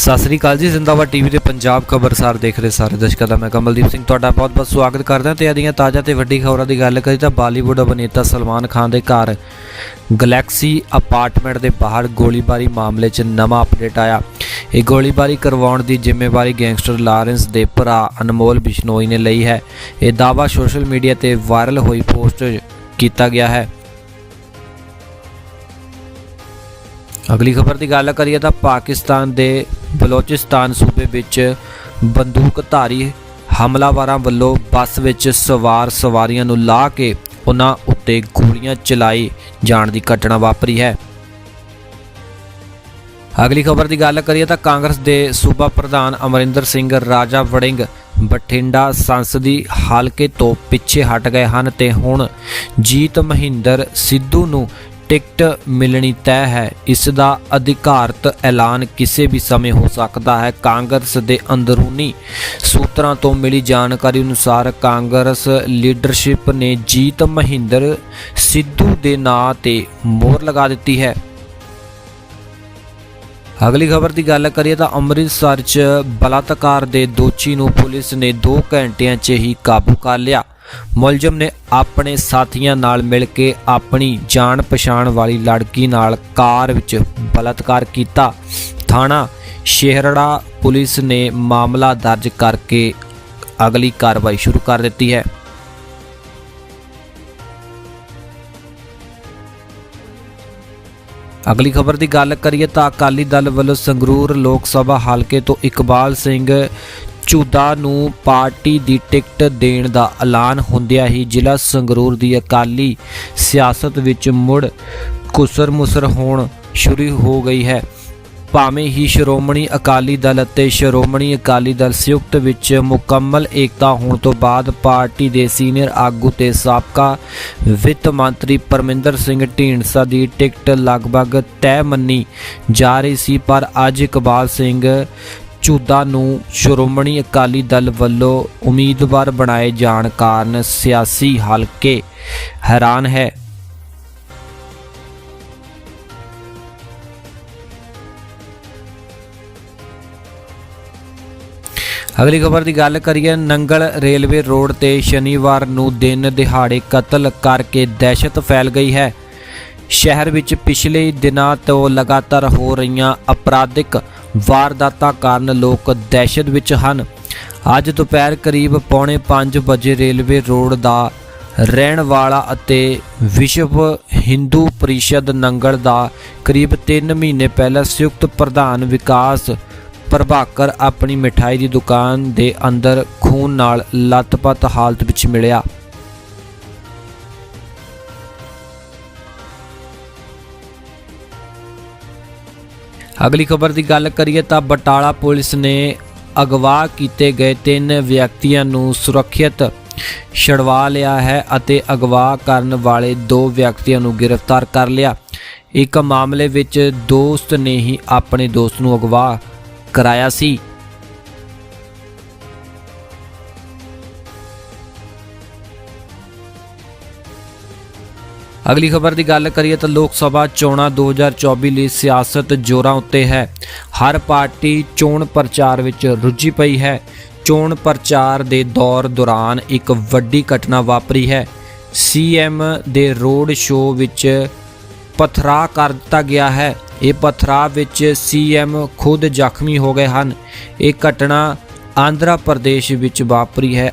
ਸਤਿ ਸ੍ਰੀ ਅਕਾਲ ਜੀ, ਜ਼ਿੰਦਾਬਾਦ ਟੀਵੀ ਦੇ ਪੰਜਾਬ ਖਬਰਸਾਰ ਦੇਖ ਰਹੇ ਸਾਰੇ ਦਰਸ਼ਕਾਂ ਦਾ, ਮੈਂ ਕਮਲਦੀਪ ਸਿੰਘ ਤੁਹਾਡਾ ਬਹੁਤ-ਬਹੁਤ ਸਵਾਗਤ ਕਰਦਾ ਤੇ ਅਦੀਆਂ ਤਾਜ਼ਾ ਤੇ ਵੱਡੀ ਖਬਰਾਂ ਦੀ ਗੱਲ ਕਰੀ ਤਾਂ ਬਾਲੀਵੁੱਡ ਅਭਿਨੇਤਾ ਸਲਮਾਨ ਖਾਨ ਦੇ ਘਰ ਗੈਲੈਕਸੀ ਅਪਾਰਟਮੈਂਟ ਦੇ ਬਾਹਰ ਗੋਲੀਬਾਰੀ ਮਾਮਲੇ 'ਚ ਨਵਾਂ ਅਪਡੇਟ ਆਇਆ। ਇਹ ਗੋਲੀਬਾਰੀ ਕਰਵਾਉਣ ਦੀ ਜ਼ਿੰਮੇਵਾਰੀ ਗੈਂਗਸਟਰ ਲਾਰੈਂਸ ਦੇ ਭਰਾ ਅਨਮੋਲ ਬਿਸ਼ਨੋਈ ਨੇ ਲਈ ਹੈ। ਇਹ ਦਾਅਵਾ ਸੋਸ਼ਲ ਮੀਡੀਆ ਤੇ ਵਾਇਰਲ ਹੋਈ ਪੋਸਟ ਕੀਤਾ ਗਿਆ ਹੈ। ਅਗਲੀ ਖਬਰ ਦੀ ਗੱਲ ਕਰੀਏ ਤਾਂ ਪਾਕਿਸਤਾਨ ਦੇ ਬਲੋਚਿਸਤਾਨ ਸੂਬੇ ਵਿੱਚ ਬੰਦੂਕਧਾਰੀ ਹਮਲਾਵਰਾਂ ਵੱਲੋਂ ਬੱਸ ਵਿੱਚ ਸਵਾਰ ਸਵਾਰੀਆਂ ਨੂੰ ਲਾ ਕੇ ਉਹਨਾਂ ਉੱਤੇ ਗੋਲੀਆਂ ਚਲਾਈ ਜਾਣ ਦੀ ਘਟਨਾ ਵਾਪਰੀ ਹੈ। ਅਗਲੀ ਖਬਰ ਦੀ ਗੱਲ ਕਰੀਏ ਤਾਂ ਕਾਂਗਰਸ ਦੇ ਸੂਬਾ ਪ੍ਰਧਾਨ ਅਮਰਿੰਦਰ ਸਿੰਘ ਰਾਜਾ ਵੜਿੰਗ ਬਠਿੰਡਾ ਸੰਸਦੀ ਹਲਕੇ ਤੋਂ ਪਿੱਛੇ ਹਟ ਗਏ ਹਨ ਤੇ ਹੁਣ ਜੀਤ ਮਹਿੰਦਰ ਸਿੱਧੂ ਨੂੰ ਟਿਕਟ ਮਿਲਣੀ ਤੈਅ ਹੈ। ਇਸ ਦਾ ਅਧਿਕਾਰਤ ਐਲਾਨ ਕਿਸੇ ਵੀ ਸਮੇਂ ਹੋ ਸਕਦਾ ਹੈ। ਕਾਂਗਰਸ ਦੇ ਅੰਦਰੂਨੀ ਸੂਤਰਾਂ ਤੋਂ ਮਿਲੀ ਜਾਣਕਾਰੀ ਅਨੁਸਾਰ ਕਾਂਗਰਸ ਲੀਡਰਸ਼ਿਪ ਨੇ ਜੀਤ ਮਹਿੰਦਰ ਸਿੱਧੂ ਦੇ ਨਾਂ ਤੇ ਮੋਹਰ ਲਗਾ ਦਿੱਤੀ ਹੈ। ਅਗਲੀ ਖਬਰ ਦੀ ਗੱਲ ਕਰੀਏ ਤਾਂ ਅੰਮ੍ਰਿਤਸਰ 'ਚ ਬਲਾਤਕਾਰ ਦੇ ਦੋਸ਼ੀ ਨੂੰ ਪੁਲਿਸ ਨੇ 2 ਘੰਟਿਆਂ 'ਚ ਹੀ ਕਾਬੂ ਕਰ ਲਿਆ। ਮੁਲਜ਼ਮ ਨੇ ਆਪਣੇ ਸਾਥੀਆਂ ਨਾਲ ਮਿਲ ਕੇ ਆਪਣੀ ਜਾਣ ਪਛਾਣ ਵਾਲੀ ਲੜਕੀ ਨਾਲ ਕਾਰ ਵਿੱਚ ਬਲਾਤਕਾਰ ਕੀਤਾ। ਥਾਣਾ ਸ਼ਹਿਰੜਾ ਪੁਲਿਸ ਨੇ ਮਾਮਲਾ ਦਰਜ ਕਰਕੇ ਅਗਲੀ ਕਾਰਵਾਈ ਸ਼ੁਰੂ ਕਰ ਦਿੱਤੀ ਹੈ। ਅਗਲੀ ਖਬਰ ਦੀ ਗੱਲ ਕਰੀਏ ਤਾਂ ਅਕਾਲੀ ਦਲ ਵੱਲੋਂ ਸੰਗਰੂਰ ਲੋਕ ਸਭਾ ਹਲਕੇ ਤੋਂ ਇਕਬਾਲ ਸਿੰਘ ਝੂਦਾ ਨੂੰ ਪਾਰਟੀ ਦੀ ਟਿਕਟ ਦੇਣ ਦਾ ਐਲਾਨ ਹੁੰਦਿਆਂ ਹੀ ਜ਼ਿਲ੍ਹਾ ਸੰਗਰੂਰ ਦੀ ਅਕਾਲੀ ਸਿਆਸਤ ਵਿੱਚ ਮੁੜ ਕੁਸਰ ਮੁਸਰ ਹੋਣ ਸ਼ੁਰੂ ਹੋ ਗਈ ਹੈ। ਭਾਵੇਂ ਹੀ ਸ਼੍ਰੋਮਣੀ ਅਕਾਲੀ ਦਲ ਅਤੇ ਸ਼੍ਰੋਮਣੀ ਅਕਾਲੀ ਦਲ ਸੰਯੁਕਤ ਵਿੱਚ ਮੁਕੰਮਲ ਏਕਤਾ ਹੋਣ ਤੋਂ ਬਾਅਦ ਪਾਰਟੀ ਦੇ ਸੀਨੀਅਰ ਆਗੂ ਤੇ ਸਾਬਕਾ ਵਿੱਤ ਮੰਤਰੀ ਪਰਮਿੰਦਰ ਸਿੰਘ ਢੀਂਡਸਾ ਦੀ ਟਿਕਟ ਲਗਭਗ ਤੈਅ ਮੰਨੀ ਜਾ ਰਹੀ ਸੀ, ਪਰ ਅੱਜ ਇਕਬਾਲ ਸਿੰਘ ਝੂਦਾ ਨੂੰ ਸ਼੍ਰੋਮਣੀ ਅਕਾਲੀ ਦਲ ਵੱਲੋਂ ਉਮੀਦਵਾਰ ਬਣਾਏ ਜਾਣ ਕਾਰਨ ਸਿਆਸੀ ਹਲਕੇ ਹੈਰਾਨ ਹੈ। ਅਗਲੀ ਖਬਰ ਦੀ ਗੱਲ ਕਰੀਏ, ਨੰਗਲ ਰੇਲਵੇ ਰੋਡ ਤੇ ਸ਼ਨੀਵਾਰ ਨੂੰ ਦਿਨ ਦਿਹਾੜੇ ਕਤਲ ਕਰਕੇ ਦਹਿਸ਼ਤ ਫੈਲ ਗਈ ਹੈ। ਸ਼ਹਿਰ ਵਿੱਚ ਪਿਛਲੇ ਦਿਨਾਂ ਤੋਂ ਲਗਾਤਾਰ ਹੋ ਰਹੀਆਂ ਅਪਰਾਧਿਕ ਵਾਰਦਾਤਾਂ ਕਾਰਨ ਲੋਕ ਦਹਿਸ਼ਤ ਵਿੱਚ ਹਨ। ਅੱਜ ਦੁਪਹਿਰ ਕਰੀਬ ਪੌਣੇ 5 ਵਜੇ ਰੇਲਵੇ ਰੋਡ ਦਾ ਰਹਿਣ ਵਾਲਾ ਅਤੇ ਵਿਸ਼ਵ ਹਿੰਦੂ ਪਰਿਸ਼ਦ ਨੰਗਲ ਦਾ ਕਰੀਬ 3 ਮਹੀਨੇ ਪਹਿਲਾਂ ਸੰਯੁਕਤ ਪ੍ਰਧਾਨ ਵਿਕਾਸ ਪ੍ਰਭਾਕਰ ਆਪਣੀ ਮਿਠਾਈ ਦੀ ਦੁਕਾਨ ਦੇ ਅੰਦਰ ਖੂਨ ਨਾਲ ਲੱਤਪੱਤ ਹਾਲਤ ਵਿੱਚ ਮਿਲਿਆ। ਅਗਲੀ ਖਬਰ ਦੀ ਗੱਲ ਕਰੀਏ ਤਾਂ ਬਟਾਲਾ ਪੁਲਿਸ ਨੇ ਅਗਵਾ ਕੀਤੇ ਗਏ ਤਿੰਨ ਵਿਅਕਤੀਆਂ ਨੂੰ ਸੁਰੱਖਿਅਤ ਛੜਵਾ ਲਿਆ ਹੈ ਅਤੇ ਅਗਵਾ ਕਰਨ ਵਾਲੇ ਦੋ ਵਿਅਕਤੀਆਂ ਨੂੰ ਗ੍ਰਿਫਤਾਰ ਕਰ ਲਿਆ। ਇੱਕ ਮਾਮਲੇ ਵਿੱਚ ਦੋਸਤ ਨੇ ਹੀ ਆਪਣੇ ਦੋਸਤ ਨੂੰ ਅਗਵਾ ਕਰਾਇਆ ਸੀ। ਅਗਲੀ ਖਬਰ ਦੀ ਗੱਲ ਕਰੀਏ ਤਾਂ ਲੋਕ ਸਭਾ ਚੋਣਾਂ 2024 ਲਈ ਸਿਆਸਤ ਜ਼ੋਰਾਂ ਉੱਤੇ ਹੈ। ਹਰ ਪਾਰਟੀ ਚੋਣ ਪ੍ਰਚਾਰ ਵਿੱਚ ਰੁੱਝੀ ਪਈ ਹੈ। ਚੋਣ ਪ੍ਰਚਾਰ ਦੇ ਦੌਰ ਦੌਰਾਨ ਇੱਕ ਵੱਡੀ ਘਟਨਾ ਵਾਪਰੀ ਹੈ। ਸੀਐਮ ਦੇ ਰੋਡ ਸ਼ੋਅ ਵਿੱਚ ਪਥਰਾ ਕਰ ਦਿੱਤਾ ਗਿਆ ਹੈ। ਇਹ ਪਥਰਾ ਵਿੱਚ ਸੀਐਮ ਖੁਦ ਜ਼ਖਮੀ ਹੋ ਗਏ ਹਨ। ਇਹ ਘਟਨਾ ਆਂਧਰਾ ਪ੍ਰਦੇਸ਼ ਵਿੱਚ ਵਾਪਰੀ ਹੈ।